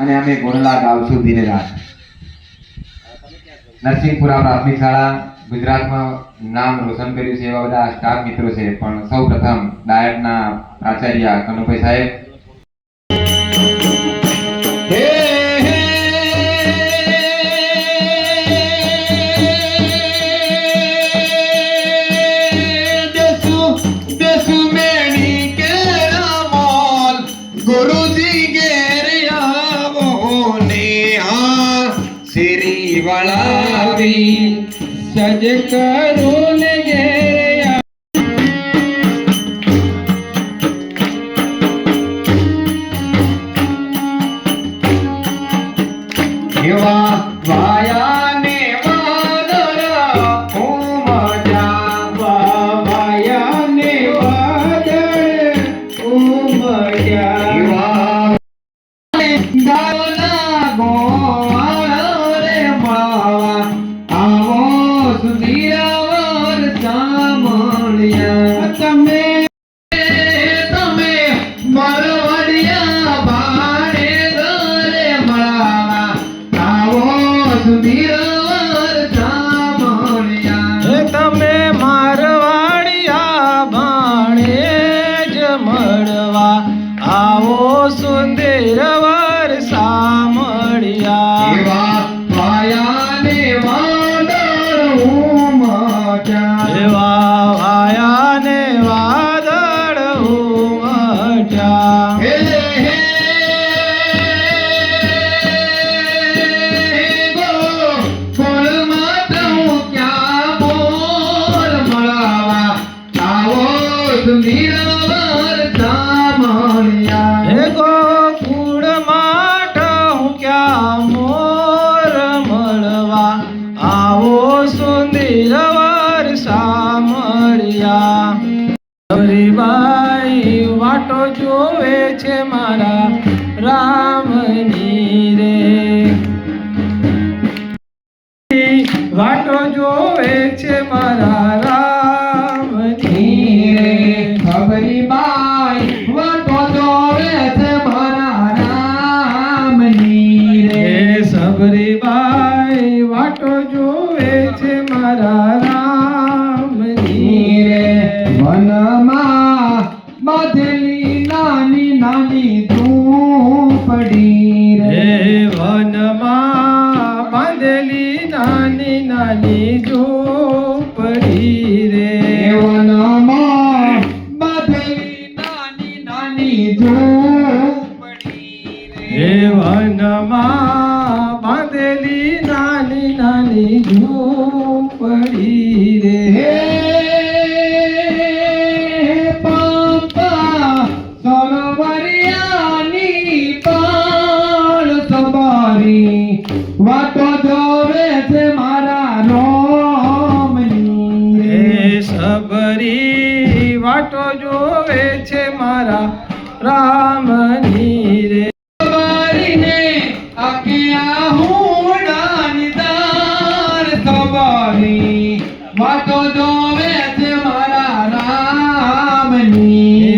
અને અમે ગોરલા ગાવશું ધીરે રાત નરસિંહપુરા પ્રાથમિક શાળા ગુજરાતમાં નામ રોશન કર્યું છે, એવા બધા સ્ટાફ મિત્રો છે, પણ સૌ પ્રથમ ડાયટના પ્રાચાર્ય કનુભાઈ સાહેબ કરું ને એવા વાયા ને વાદળ ઉમટ્યા વાયા ને વાદળ ઉમટ્યા એવા to be alone. વાટો જોવે છે મારા નાની ઝૂંપડી હે વનમાં બાંધેલી નાની નાની ઝૂંપડી રે. હે પંપા, સરોવરિયાની પાળ સવારી વાતો રામની રે. સવારીને આખ્યા હુંડાની દાર સવારી વાતો જોવે છે મારા રામની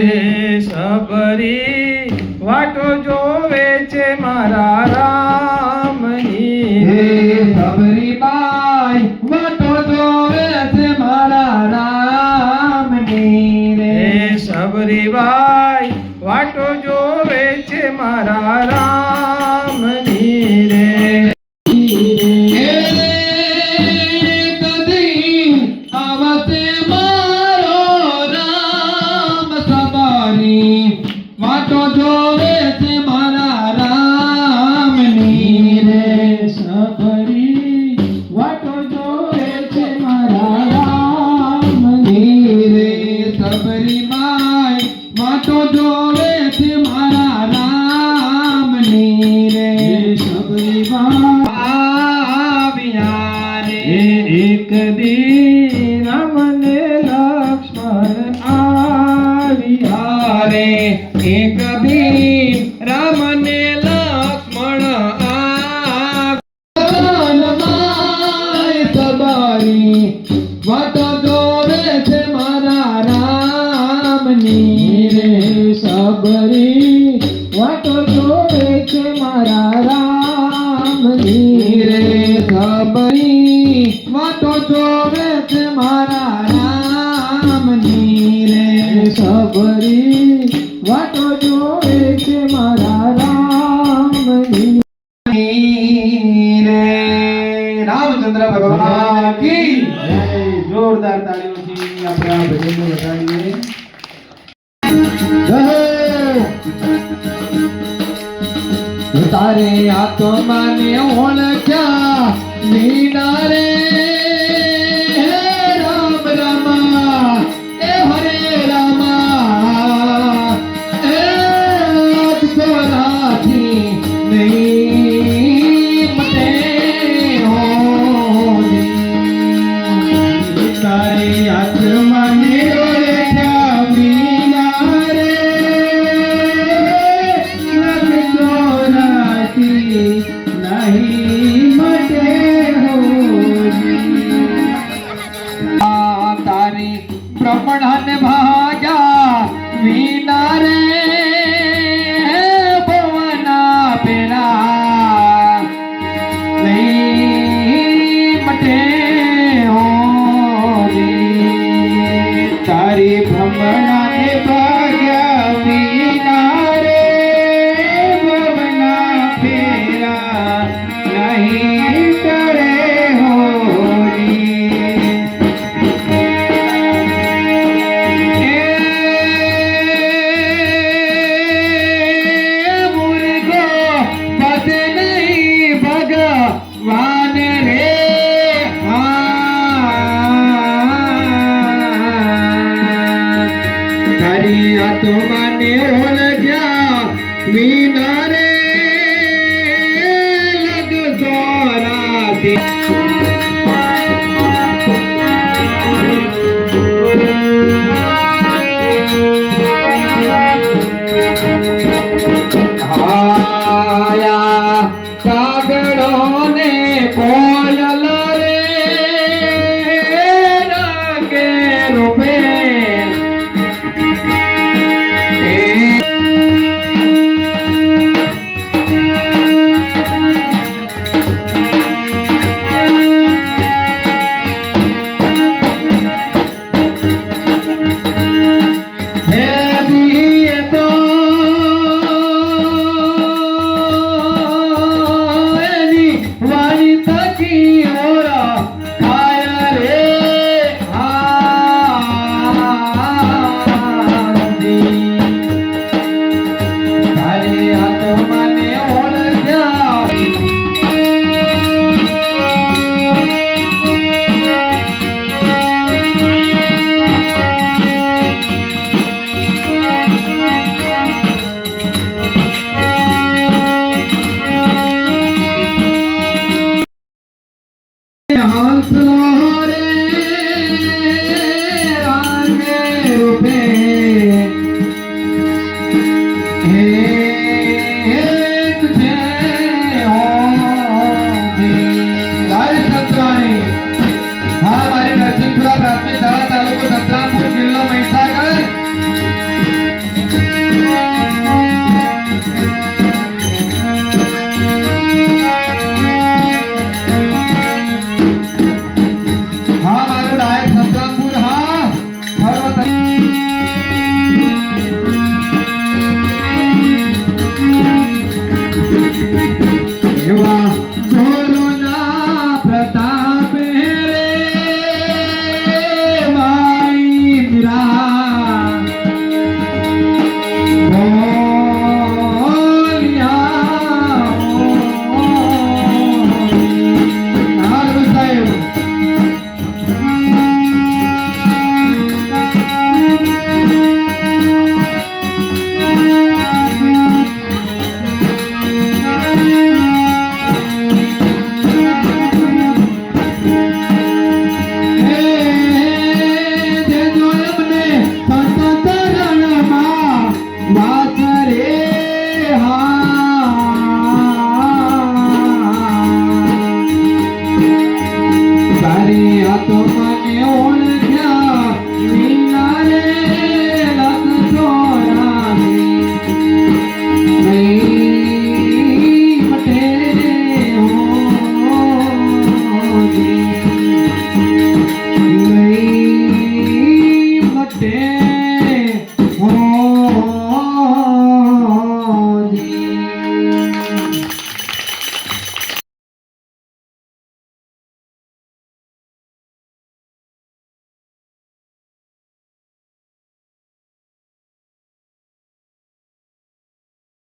રે સબરી વાટો જોવે છે મારા રામની હે રે સબરી બાઈ વાતો જોવે છે મારા રામની રે. હે સબરીબાઈ વાટો જોવે છે મારા રામની એ એક દી રામ ને લક્ષ્મણ આવ્યા રે એક દી રામ ને લક્ષ્મણ જોવે છે મારા રામની. જોવે છે મારા રામની રે સબરી વાટો જોવે છે મારા રામની રે રામચંદ્ર ભગવાન કી જોરદાર તાળીઓથી આપણા ભજનને ઓળખ્યા. তোমাদের તારી આ તો મને